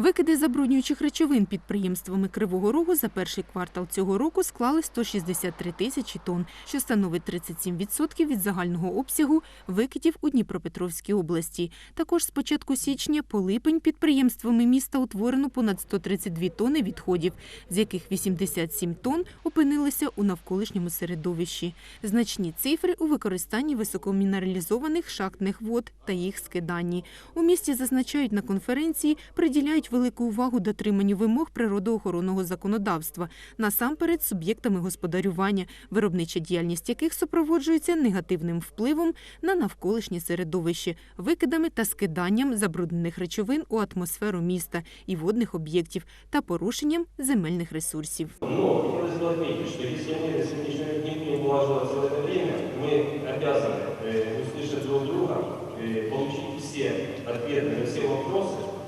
Викиди забруднюючих речовин підприємствами Кривого Рогу за перший квартал цього року склали 163 тисячі тонн, що становить 37% від загального обсягу викидів у Дніпропетровській області. Також з початку січня по липень підприємствами міста утворено понад 132 тонни відходів, з яких 87 тонн опинилися у навколишньому середовищі. Значні цифри у використанні високомінералізованих шахтних вод та їх скиданні. У місті зазначають на конференції, приділяють велику увагу дотриманню вимог природоохоронного законодавства, насамперед суб'єктами господарювання, виробнича діяльність яких супроводжується негативним впливом на навколишнє середовище, викидами та скиданням забруднених речовин у атмосферу міста і водних об'єктів та порушенням земельних ресурсів. Но хотелось бы отметить, что если мы на сегодняшний день не будем улаживаться в это время, мы обязаны э, услышать друг друга, э, получить все ответы на все вопросы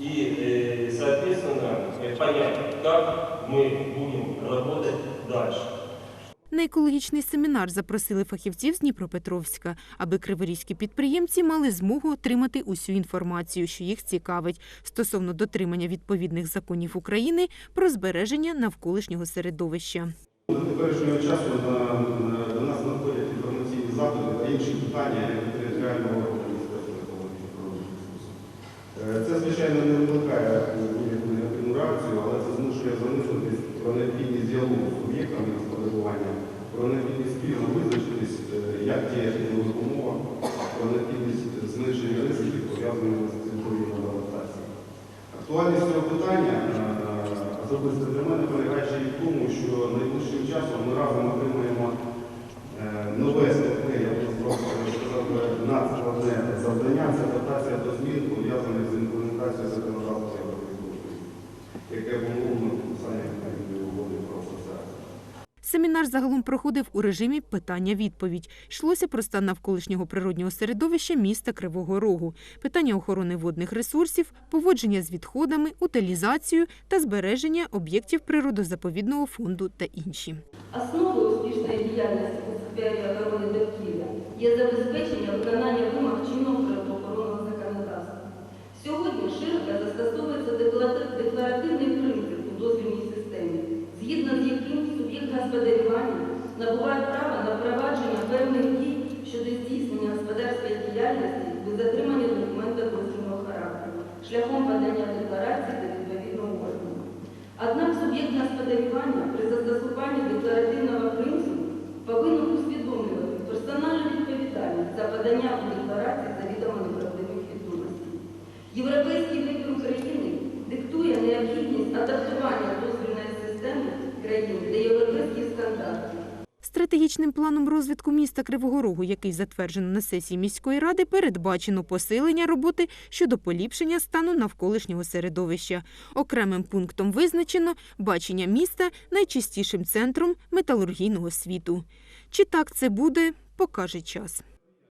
и, э, соответственно, э, понять, как мы будем работать дальше. На екологічний семінар запросили фахівців з Дніпропетровська, аби криворізькі підприємці мали змогу отримати усю інформацію, що їх цікавить, стосовно дотримання відповідних законів України про збереження навколишнього середовища. До теперішнього часу на, на- до нас надходять інформаційні запити та інші питання як територіального це, звичайно, не викликає ніяку негативну реакцію, але це змушує замислитись про необхідність діалогу з суб'єктами господарювання, про необхідність спільно визначитись, е, як діяти в нових про необхідність зниження ризиків, пов'язаних з цифровою адаптацією. Актуальність цього питання е, особисто для мене полягає ще й в тому, що найближчим часом ми разом отримаємо би, надскладне завдання це адаптація до змін, пов'язаних з імплементацією законодавства Європейського Союзу, яке вимовлено Семінар загалом проходив у режимі питання-відповідь. Йшлося про стан навколишнього природнього середовища міста Кривого Рогу, питання охорони водних ресурсів, поводження з відходами, утилізацію та збереження об'єктів природозаповідного фонду та інші. Основою успішної діяльності у охорони довкілля є забезпечення виконання вимог чинного природоохоронного. Господарювання набуває право на впровадження певних дій щодо здійснення господарської діяльності без затримання документа дозвільного характеру шляхом подання декларації до відповідного органу. Однак суб'єкт господарювання при застосуванні декларативного принципу повинен усвідомлювати персональну відповідальність за подання у декларації завідомо неправдивих відомостей. Європейський вибір України диктує необхідність адаптування дозвільної Стратегічним планом розвитку міста Кривого Рогу, який затверджено на сесії міської ради, передбачено посилення роботи щодо поліпшення стану навколишнього середовища. Окремим пунктом визначено бачення міста найчистішим центром металургійного світу. Чи так це буде, покаже час.